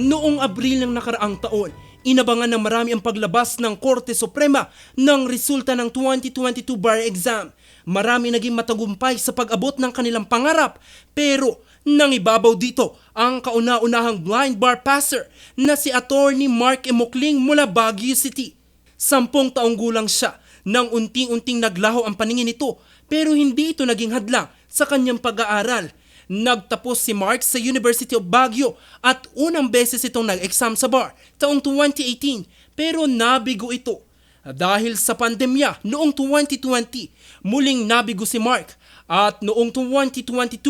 Noong Abril ng nakaraang taon, inabangan ng marami ang paglabas ng Korte Suprema ng resulta ng 2022 bar exam. Marami naging matagumpay sa pag-abot ng kanilang pangarap, pero nangibabaw dito ang kauna-unahang blind bar passer na si Attorney Mark Emokling mula Baguio City. Sampung taong gulang siya nang unting-unting naglaho ang paningin nito pero hindi ito naging hadlang sa kanyang pag-aaral. Nagtapos si Mark sa University of Baguio at unang beses itong nag-exam sa bar taong 2018 pero nabigo ito. Dahil sa pandemya noong 2020, muling nabigo si Mark at noong 2022,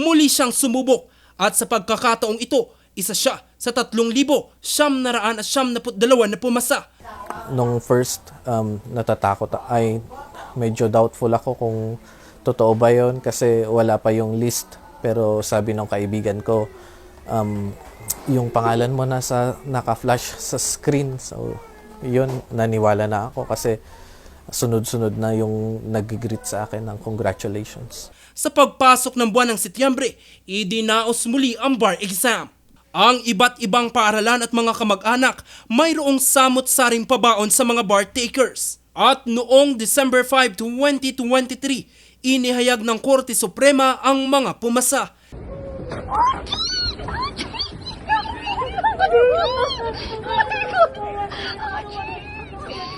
muli siyang sumubok at sa pagkakataong ito, isa siya sa 3,000 siyam na na pumasa. nung first um, natatakot ay medyo doubtful ako kung totoo ba yon kasi wala pa yung list pero sabi ng kaibigan ko um, yung pangalan mo nasa naka-flash sa screen so yun naniwala na ako kasi sunod-sunod na yung nag-greet sa akin ng congratulations Sa pagpasok ng buwan ng Setyembre, idinaos muli ang bar exam. Ang iba't ibang paaralan at mga kamag-anak mayroong samot-saring pabaon sa mga bar takers. At noong December 5, 2023, inihayag ng Korte Suprema ang mga pumasa.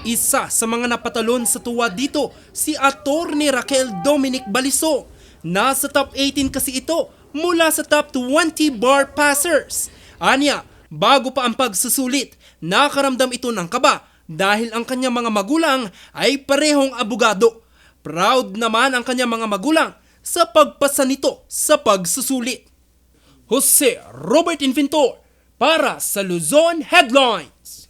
Isa sa mga napatalon sa tuwa dito, si Attorney Raquel Dominic Balisong. Nasa top 18 kasi ito mula sa top 20 bar passers. Anya, bago pa ang pagsusulit, nakaramdam ito ng kaba dahil ang kanyang mga magulang ay parehong abogado. Proud naman ang kanyang mga magulang sa pagpasa nito sa pagsusulit. Jose Robert Inventor para sa Luzon Headlines.